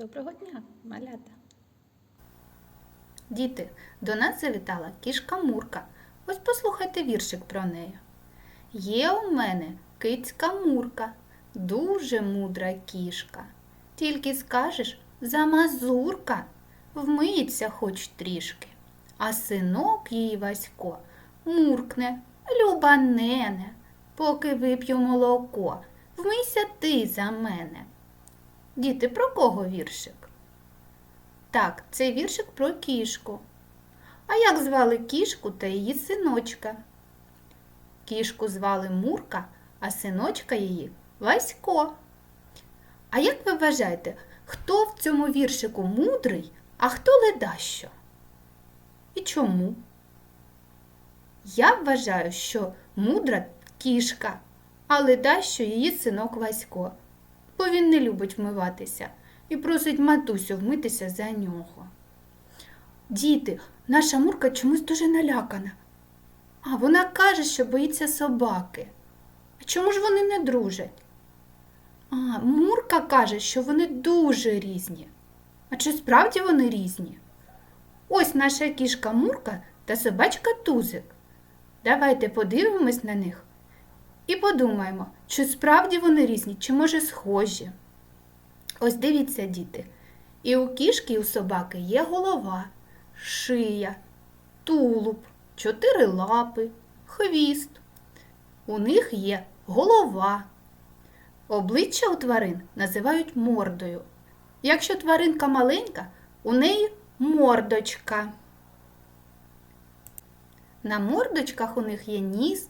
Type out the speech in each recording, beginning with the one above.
Доброго дня, малята! Діти, до нас завітала кішка Мурка. Ось послухайте віршик про неї. Є у мене кицька Мурка, дуже мудра кішка. Тільки скажеш замазурка, вмиється хоч трішки. А синок її Васько муркне, люба нене, поки вип'ю молоко, вмийся ти за мене. Діти, про кого віршик? Так, це віршик про кішку. А як звали кішку та її синочка? Кішку звали Мурка, а синочка її Васько. А як ви вважаєте, хто в цьому віршику мудрий, а хто ледащо? І чому? Я вважаю, що мудра кішка, а ледащо її синок Васько, бо він не любить вмиватися і просить матусю вмитися за нього. Діти, наша Мурка чомусь дуже налякана. А вона каже, що боїться собаки. А чому ж вони не дружать? А, Мурка каже, що вони дуже різні. А чи справді вони різні? Ось наша кішка Мурка та собачка Тузик. Давайте подивимось на них і подумаємо, чи справді вони різні, чи може схожі. Ось дивіться, діти. І у кішки, і у собаки є голова, шия, тулуб, чотири лапи, хвіст. У них є голова. Обличчя у тварин називають мордою. Якщо тваринка маленька, у неї мордочка. На мордочках у них є ніс,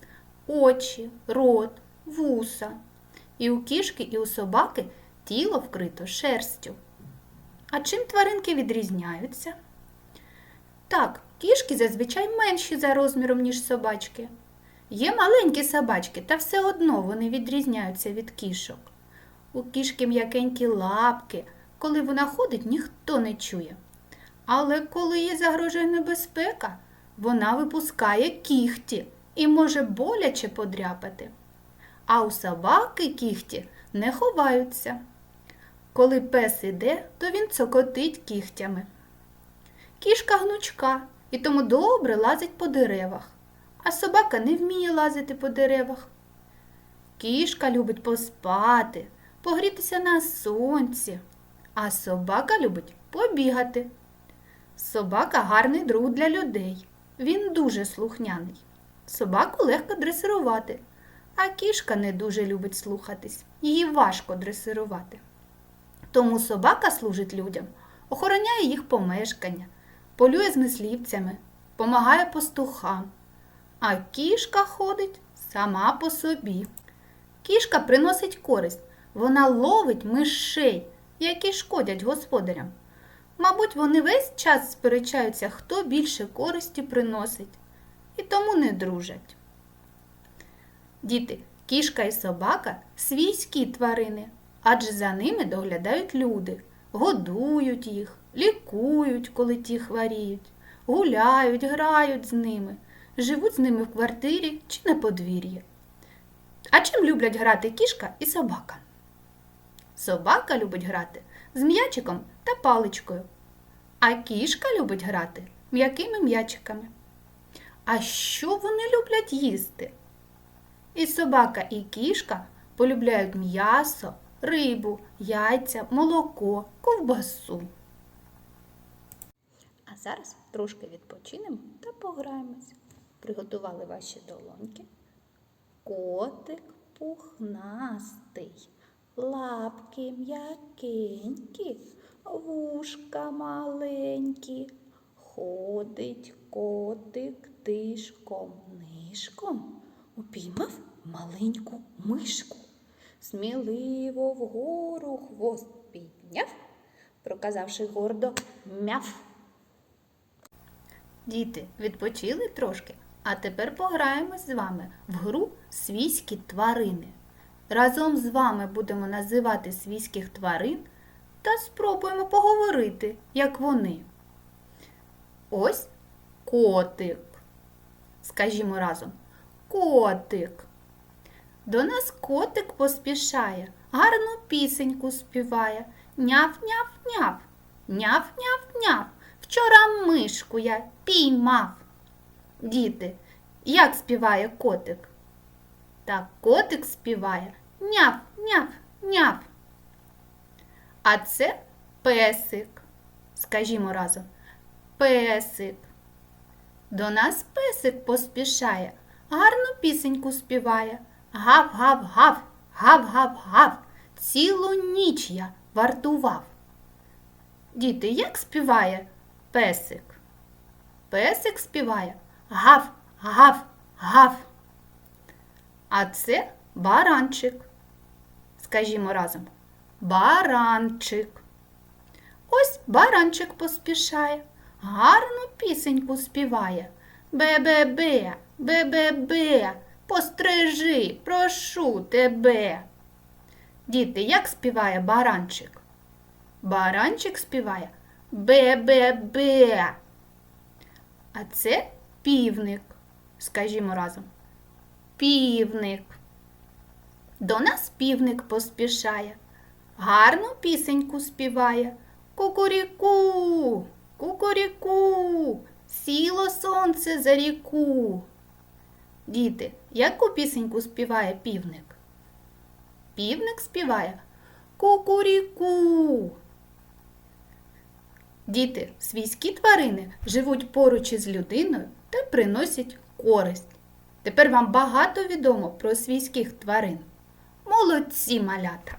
очі, рот, вуса. І у кішки, і у собаки тіло вкрито шерстю. А чим тваринки відрізняються? Так, кішки зазвичай менші за розміром, ніж собачки. Є маленькі собачки, та все одно вони відрізняються від кішок. У кішки м'якенькі лапки, коли вона ходить, ніхто не чує. Але коли їй загрожує небезпека, вона випускає кіхті і може боляче подряпати. А у собаки кіхті не ховаються. Коли пес іде, то він цокотить кігтями. Кішка гнучка і тому добре лазить по деревах, а собака не вміє лазити по деревах. Кішка любить поспати, погрітися на сонці, а собака любить побігати. Собака гарний друг для людей. Він дуже слухняний. Собаку легко дресирувати, а кішка не дуже любить слухатись, її важко дресирувати. Тому собака служить людям, охороняє їх помешкання, полює з мислівцями, помагає пастухам, а кішка ходить сама по собі. Кішка приносить користь, вона ловить мишей, які шкодять господарям. Мабуть, вони весь час сперечаються, хто більше користі приносить, і тому не дружать. Діти, кішка і собака свійські тварини, адже за ними доглядають люди, годують їх, лікують, коли ті хворіють, гуляють, грають з ними, живуть з ними в квартирі чи на подвір'ї. А чим люблять грати кішка і собака? Собака любить грати з м'ячиком та паличкою, а кішка любить грати м'якими м'ячиками. А що вони люблять їсти? І собака, і кішка полюбляють м'ясо, рибу, яйця, молоко, ковбасу. А зараз трошки відпочинемо та пограємось. Приготували ваші долоньки. Котик пухнастий, лапки м'якенькі, вушка маленькі. Ходить котик тишком нишком, упіймав маленьку мишку. Сміливо вгору хвост підняв, проказавши гордо мяв. Діти, відпочили трошки, а тепер пограємось з вами в гру свійські тварини. Разом з вами будемо називати свійських тварин та спробуємо поговорити, як вони. Ось котик. Скажімо разом котик. До нас котик поспішає, гарну пісеньку співає, Няв-няв-няв, няв-няв-няв. Вчора мишку я піймав. Діти, як співає котик? Так котик співає няв-няв-няв. А це песик. Скажімо разом. Песик. До нас песик поспішає, гарну пісеньку співає. Гав-гав-гав, гав-гав-гав. Цілу ніч я вартував. Діти, як співає песик? Песик співає гав, гав, гав. А це баранчик. Скажімо разом. Баранчик. Ось баранчик поспішає, гарну пісеньку співає. Бе-бе-бе, бе-бе-бе, пострижи, прошу тебе. Діти, як співає баранчик? Баранчик співає бе-бе-бе. А це півник. Скажімо разом. Півник. До нас півник поспішає, гарну пісеньку співає. Кукуріку, кукуріку, сіло сонце за ріку. Діти, яку пісеньку співає півник? Півник співає кукуріку. Діти, свійські тварини живуть поруч із людиною та приносять користь. Тепер вам багато відомо про свійських тварин. Молодці малята!